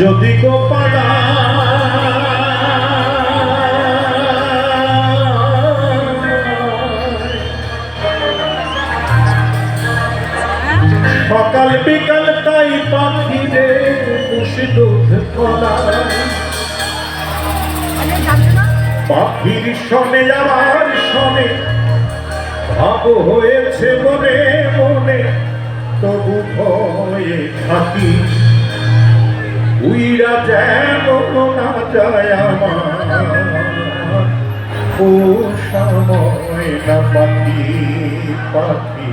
যদি গোপালা সকাল বিকাল তাই পাখিরে বসে দুধ ফলায় পাখির শনে আমার শনে, ভাব হয়েছে মনে মনে, তবু ভয়ে থাকি। উইরা যেন না যায় আমার। ও সময় না পাখি পাখি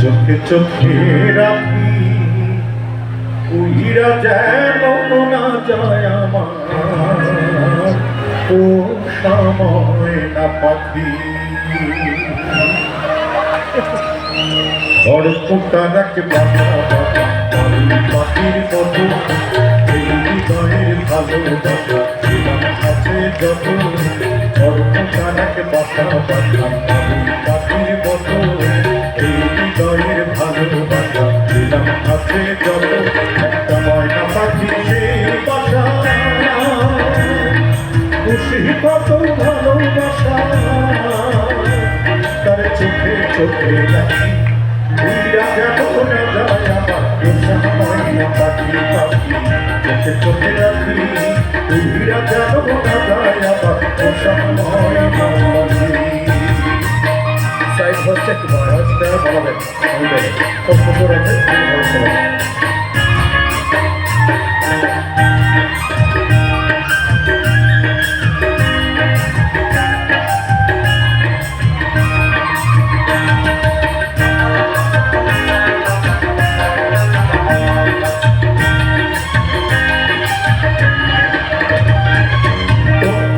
চোখে চোখে রাখি। উইরা যেন না যায় আমার। ও সময় না পাখি। অর্পটাকে বাধা বাধা। পাখির মতো ভালোবাসা। জীবন আছে যত অর্পটাকে বাধা বাধা পাখির মতো এই হৃদয়ের ভালোবাসা জীবন আছে যত একটা ময়না পাখি সেই বাসা খুশি কত ভালোবাসা তার চোখে চোখে রাখি হচ্ছে একটু বড় হচ্ছে বলাবেন আমাদের খুব সুন্দর আছে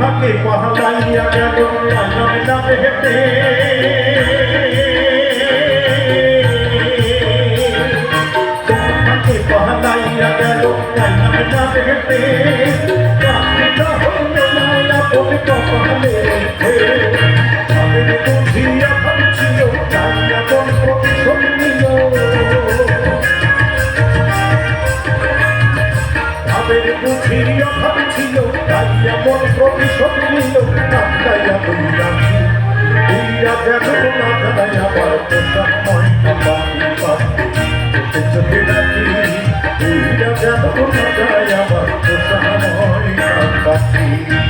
থাকে পাহাড়াইয়া গেল নামে নামে হেঁটে। থাকে বুঝিয়া ভাবছিল চাইয়া কোন প্রতিশোধ নিল কান্দাইয়া বইরাছি উইরা যেন না যায় আবার পোষা পাখি না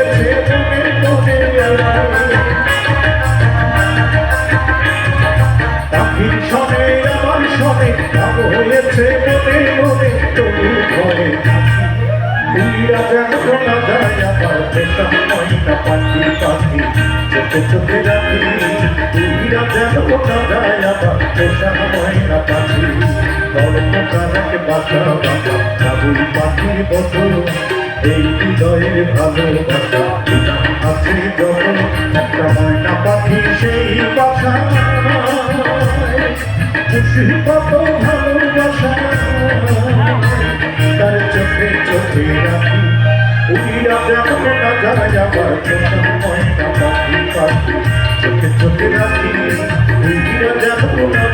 সনে আমার পাখি পাখি, চোখে চোখে রাখি। হৃদয়ের ভালোবাসা আছে যখন একটা ময়না পাখি, সেই বাসা। কত ভালোবাসা তার চোখে চোখে রাখি উড়িয়া যেমন চোখে চোখে রাখি উড়িয়া না